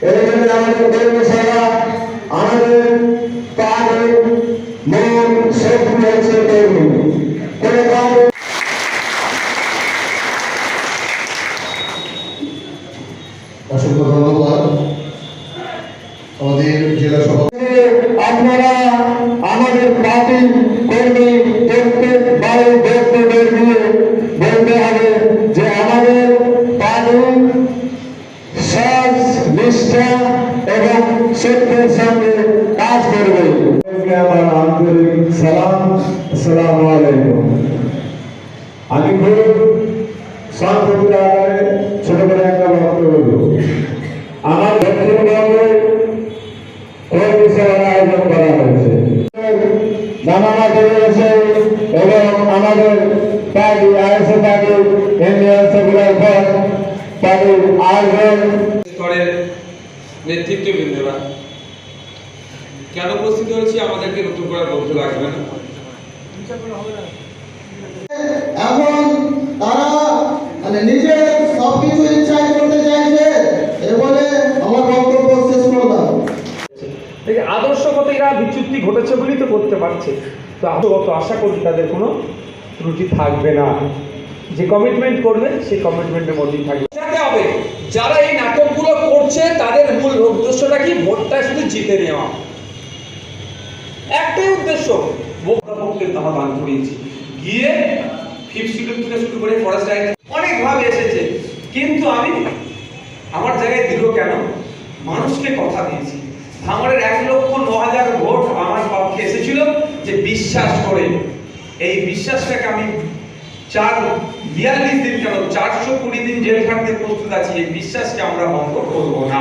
এই জন্য আমাদের কর্মী সেবা আমাদের কাজে মন শক্তি হচ্ছে কর্মী কোনো কাজ। অসংখ্য ধন্যবাদ। আমাদের জেলা আপনারা আমাদের পার্টি কর্মী প্রত্যেক বাড়ি ব্যক্তিদের নিয়ে বলতে হবে যে আমাদের পার্টি সৎ নিষ্ঠা এবং সত্যের সঙ্গে কাজ করবে। আমার আন্তরিক সালাম আসসালামু আলাইকুম। আমি খুব সংক্ষিপ্ত আকারে ছোট করে একটা বক্তব্য দেব আমার দক্ষিণবঙ্গে কর্মী সেবার আয়োজন করা হয়েছে। জানানো রয়েছে এবং আমাদের party ISA party Indian secular front পার্টির আয়োজন। নেতৃত্ববৃন্দরা। কেন উপস্থিত হয়েছি? আমাদেরকে নতুন করে বলতে লাগবে না। এখন তারা মানে নিজের সবকিছু ইচ্ছাই করতে চাইছে এ বলে আমার বক্তব্য শেষ করলাম। দেখে আদর্শগত এরা বিচ্যুতি ঘটেছে বলেই তো করতে পারছে। তো আদর্শগত আশা করি তাদের কোনো ত্রুটি থাকবে না। যে কমিটমেন্ট করবে সেই কমিটমেন্টের মধ্যেই থাকবে। হবে যারা এই নাটকগুলো করছে তাদের মূল উদ্দেশ্যটা কি? ভোটটা শুধু জিতে নেওয়া। একটাই উদ্দেশ্য আমরা দান করিয়েছি। গিয়ে ফিফথ থেকে শুরু করে ফরেস্ট এসেছে। কিন্তু আমি আমার জায়গায় দৃঢ় কেন? মানুষকে কথা দিয়েছি। ভাঙড়ের এক লক্ষ ন হাজার ভোট আমার পক্ষে এসেছিল যে বিশ্বাস করে। এই বিশ্বাসটাকে আমি চার, বিয়াল্লিশ দিন কেন? চারশো কুড়ি দিন জেল খাটতে প্রস্তুত আছি, এই বিশ্বাসকে আমরা বন্ধ করব না।